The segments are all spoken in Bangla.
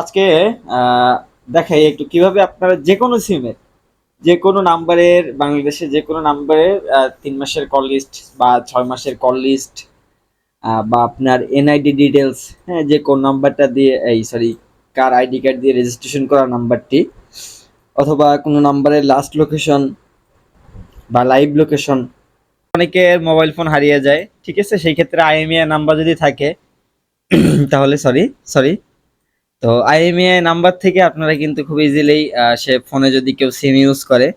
আজকে দেখাই একটু কীভাবে আপনারা যে কোনো সিমের যে কোনো নাম্বারের, বাংলাদেশে যে কোনো নাম্বারের তিন মাসের কল লিস্ট বা ছয় মাসের কল লিস্ট বা আপনার এনআইডি ডিটেলস হ্যাঁ যে কোন নাম্বারটা দিয়ে, এই সরি কার আইডি কার্ড দিয়ে রেজিস্ট্রেশন করা নাম্বারটি, অথবা কোনো নাম্বারের লাস্ট লোকেশন বা লাইভ লোকেশন অনেকের মোবাইল ফোন হারিয়ে যায়, ঠিক আছে? সেই ক্ষেত্রে আইএমইআই নাম্বার যদি থাকে, তাহলে সরি সরি তো আইএমইআই নাম্বার থেকে আপনারা কিন্তু খুব ইজিলি সে ফোনে যদি কেউ সিম ইউজ করে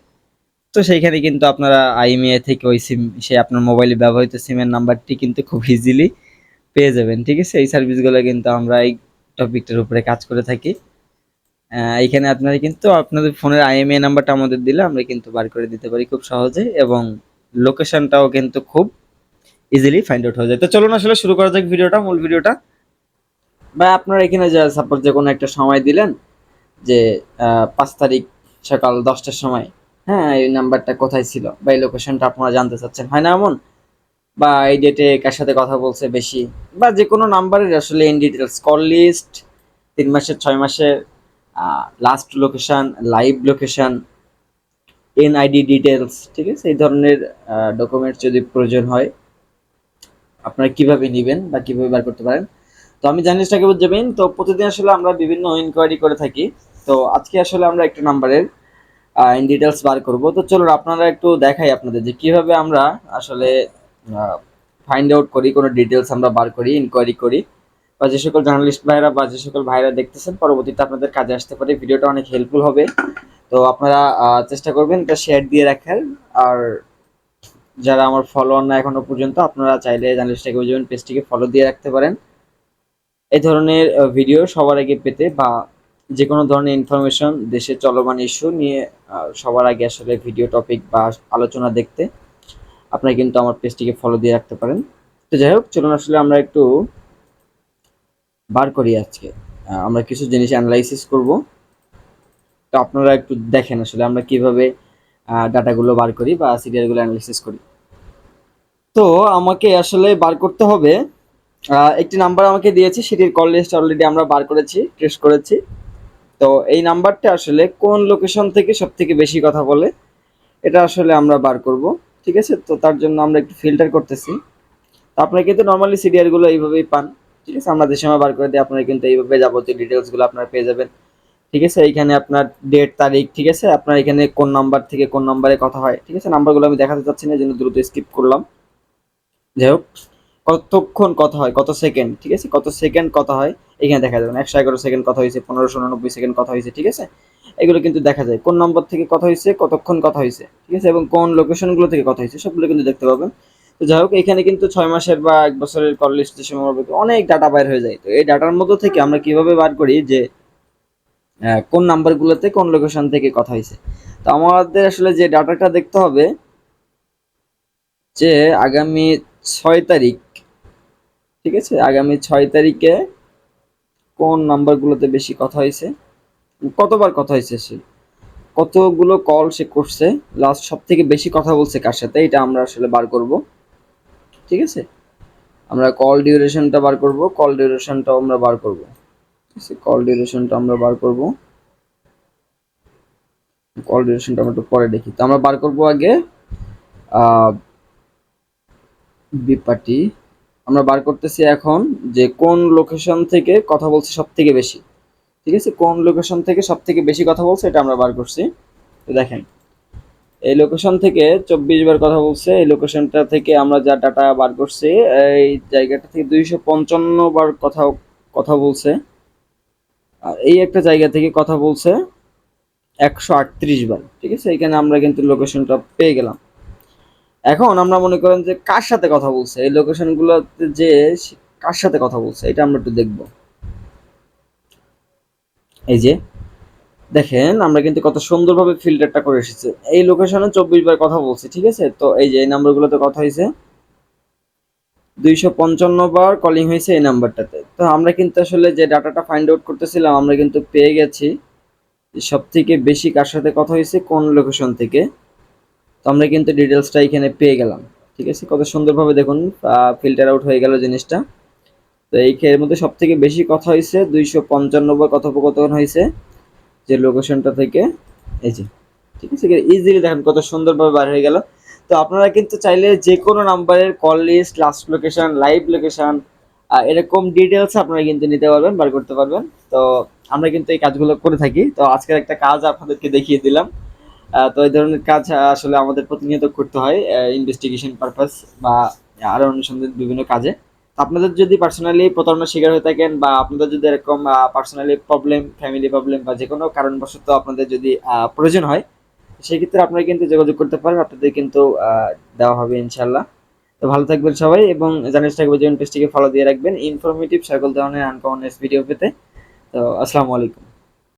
তো সেইখানে কিন্তু আপনারা আইএমইআই থেকে ওই সিম সে আপনার মোবাইলে ব্যবহৃত সিমের নাম্বারটি কিন্তু খুব ইজিলি পেয়ে যাবেন ঠিক আছে? এই সার্ভিসগুলো কিন্তু আমরা এই টপিকটার উপরে কাজ করে থাকি। আহ, এইখানে আপনারা কিন্তু আপনাদের ফোনের আইএমইআই নাম্বারটা আমাদের দিলে আমরা কিন্তু বার করে দিতে পারি খুব সহজে এবং লোকেশনটাও কিন্তু খুব ইজিলি ফাইন্ড আউট হয়ে যায়। তো চলুন আসলে শুরু করা যাক ভিডিওটা মূল ভিডিওটা বা আপনারা এখানে যা সাপোজ যে কোনো একটা সময় দিলেন যে পাঁচ তারিখ সকাল দশটার সময় হ্যাঁ এই নাম্বারটা কোথায় ছিল বা এই লোকেশনটা আপনারা জানতে চাচ্ছেন, হয় না এমন? বা এই ডেটে কার সাথে কথা বলছে বেশি? বা যে কোনো নাম্বারের আসলে ইন ডিটেলস কল লিস্ট তিন মাসের, ছয় মাসের last location live location NID details ঠিক আছে? এই ধরনের ডকুমেন্টস যদি প্রয়োজন হয়, আপনারা কীভাবে নেবেন বা কীভাবে বার করতে পারেন? তো আমি জানিসটাকে বুঝবেন তো প্রতিদিন আসলে আমরা বিভিন্ন ইনকোয়ারি করে থাকি। তো আজকে আসলে আমরা একটা নাম্বারের ইন ডিটেলস বার করব। তো চলুন, আপনারা একটু দেখাই আপনাদের যে কীভাবে আমরা আসলে ফাইন্ড আউট করি, কোনো ডিটেলস আমরা বার করি ইনকোয়ারি করি। বা যে সকল জার্নালিস্ট ভাইরা বা যে সকল ভাইরা দেখতেছেন, পরবর্তীতে আপনাদের কাজে আসতে পারে। ভিডিওটা অনেক হেল্পফুল হবে। তো আপনারা চেষ্টা করবেন এটা শেয়ার দিয়ে রাখার। আর যারা আমার ফলোয়ার না এখনও পর্যন্ত, আপনারা চাইলে জার্নালিস্টটাকে বুঝবেন পেজটিকে ফলো দিয়ে রাখতে পারেন। এই ধরনের ভিডিও সবার আগে পেতে বা যে কোনো ধরনের ইনফরমেশন দেশে চলমান ইস্যু নিয়ে সবার আগে আসলে ভিডিও টপিক বা আলোচনা দেখতে আপনারা কিন্তু আমার পেজটিকে ফলো দিয়ে রাখতে পারেন। তো যাই হোক, চলুন আসলে আমরা একটু বার করি আজকে। আমরা কিছু জিনিস অ্যানালাইসিস করব। তো আপনারা একটু দেখেন আসলে আমরা কীভাবে ডাটাগুলো বার করি বা সিরিয়ালগুলো অ্যানালাইসিস করি। তো আমাকে আসলে বার করতে হবে একটি নাম্বার আমাকে দিয়েছে, সেটির কল লিস্ট অলরেডি আমরা বার করেছি ট্রেস করেছি। তো এই নাম্বারটা আসলে কোন লোকেশন থেকে সব থেকে বেশি কথা বলে, এটা আসলে আমরা বার করব, ঠিক আছে? তো তার জন্য আমরা একটু ফিল্টার করতেছি। তো আপনারা কিন্তু নর্মালি সিরিয়ালগুলো এইভাবেই পান, ঠিক আছে? আমরা যে সময় বার করে দিই, আপনারা কিন্তু এইভাবে যাবতীয় ডিটেলসগুলো আপনারা পেয়ে যাবেন, ঠিক আছে? এইখানে আপনার ডেট তারিখ, ঠিক আছে? আপনার এখানে কোন নাম্বার থেকে কোন নাম্বারে কথা হয়, ঠিক আছে? নাম্বারগুলো আমি দেখাতে চাচ্ছি না, এই জন্য দ্রুত স্কিপ করলাম। যাই হোক। কতক্ষণ কথা হয়, কত সেকেন্ড ঠিক আছে? কত সেকেন্ড কথা হয়, এখানে দেখা যাবে একশো এগারো সেকেন্ড কথা হয়েছে, পনেরোশো উননব্বই সেকেন্ড কথা হয়েছে, ঠিক আছে? এগুলো কিন্তু দেখা যায়। কোন নম্বর থেকে কথা হয়েছে, কতক্ষণ কথা হয়েছে, ঠিক আছে? এবং কোন লোকেশনগুলো থেকে কথা হয়েছে, সবগুলো কিন্তু দেখতে পাবেন। তো যাই হোক, এখানে কিন্তু ছয় মাসের বা এক বছরের কল লিস্ট অনেক ডাটা বাইর হয়ে যায়। তো এই ডাটার মধ্যে থেকে আমরা কীভাবে বার করি যে কোন নাম্বারগুলোতে কোন লোকেশন থেকে কথা হয়েছে? তো আমাদের আসলে যে ডাটাটা দেখতে হবে, যে আগামী ছয় তারিখ ঠিক আছে? আগামী ছয় তারিখে কোন নাম্বারগুলোতে বেশি কথা হয়েছে? কতবার কথা হয়েছে সে? কতগুলো কল সে করছে? লাস্ট সব থেকে বেশি কথা বলছে কার সাথে? এটা আমরা আসলে বার করব। ঠিক আছে? আমরা কল ডিউরেশনটা বার করব। কল ডিউরেশনটাও আমরা বার করব। কল ডিউরেশনটা আমরা বার করব। কল ডিউরেশনটা আমরা একটু পরে দেখি। তো আমরা বার করব আগে বিপাটি আমরা বার করতেছি এখন যে কোন লোকেশন থেকে কথা বলছে সব থেকে বেশি। ঠিক আছে? কোন লোকেশন থেকে সব থেকে বেশি কথা বলছে এটা আমরা বার করছি। তো দেখেন, এই লোকেশন থেকে চব্বিশ বার কথা বলছে, এই লোকেশনটা থেকে আমরা যা ডাটা বার করছি, এই জায়গাটা থেকে দুইশো পঞ্চান্ন বার কথা কথা বলছে। আর এই একটা জায়গা থেকে কথা বলছে একশো আটত্রিশ বার। ঠিক আছে? এখানে আমরা কিন্তু লোকেশনটা পেয়ে গেলাম। এখন আমরা মনে করেন যে কার সাথে কথা বলছে? এই লোকেশনগুলোতে যে কার সাথে কথা বলছে? এটা আমরা একটু দেখব। এই যে, দেখেন, আমরা কিন্তু কত সুন্দরভাবে ফিল্টারটা করে এসেছি। এই লোকেশনে চব্বিশ বার কথা বলছি, ঠিক আছে? তো এই যে এই নাম্বারগুলোতে কথা হয়েছে। দুইশো পঞ্চান্ন বার কলিং হয়েছে এই নাম্বারটাতে তো আমরা কিন্তু আসলে যে ডাটাটা ফাইন্ড আউট করতেছিলাম, আমরা কিন্তু পেয়ে গেছি সব থেকে বেশি কার সাথে কথা হয়েছে, কোন লোকেশন থেকে। আমরা কিন্তু ডিটেলসটা এখানে পেয়ে গেলাম, ঠিক আছে? কত সুন্দরভাবে দেখুন ফিল্টার আউট হয়ে গেল জিনিসটা। তো এই এর মধ্যে সব থেকে বেশি কথা হয়েছে, দুইশো পঞ্চান্নব্বই কথোপকথন হয়েছে, যে লোকেশনটা থেকে। এই যে, ঠিক আছে? ইজিলি দেখেন কত সুন্দরভাবে বার হয়ে গেল। তো আপনারা কিন্তু চাইলে যে কোনো নাম্বারের call list last location live location এরকম ডিটেলস আপনারা কিন্তু নিতে পারবেন, বার করতে পারবেন। তো আমরা কিন্তু এই কাজগুলো করে থাকি। তো আজকের একটা কাজ আপনাদেরকে দেখিয়ে দিলাম। তো এই ধরনের কাজ আসলে আমাদের প্রতিনিয়ত করতে হয় ইনভেস্টিগেশন পারপাস বা আরও অনুসন্ধান বিভিন্ন কাজে। আপনাদের যদি পার্সোনালি প্রতারণার শিকার হয়ে থাকেন বা আপনাদের যদি এরকম পার্সোনালি প্রবলেম ফ্যামিলি প্রবলেম বা যে কোনো কারণবশত আপনাদের যদি প্রয়োজন হয়, সেক্ষেত্রে আপনারা কিন্তু যোগাযোগ করতে পারেন আপনাদের কিন্তু দেওয়া হবে ইনশাল্লাহ তো ভালো থাকবেন সবাই এবং জানিস থাকবে যে পেজটিকে ফলো দিয়ে রাখবেন। ইনফরমেটিভ সকল ধরনের আনকমন ভিডিও পেতে। তো আসসালামু আলাইকুম।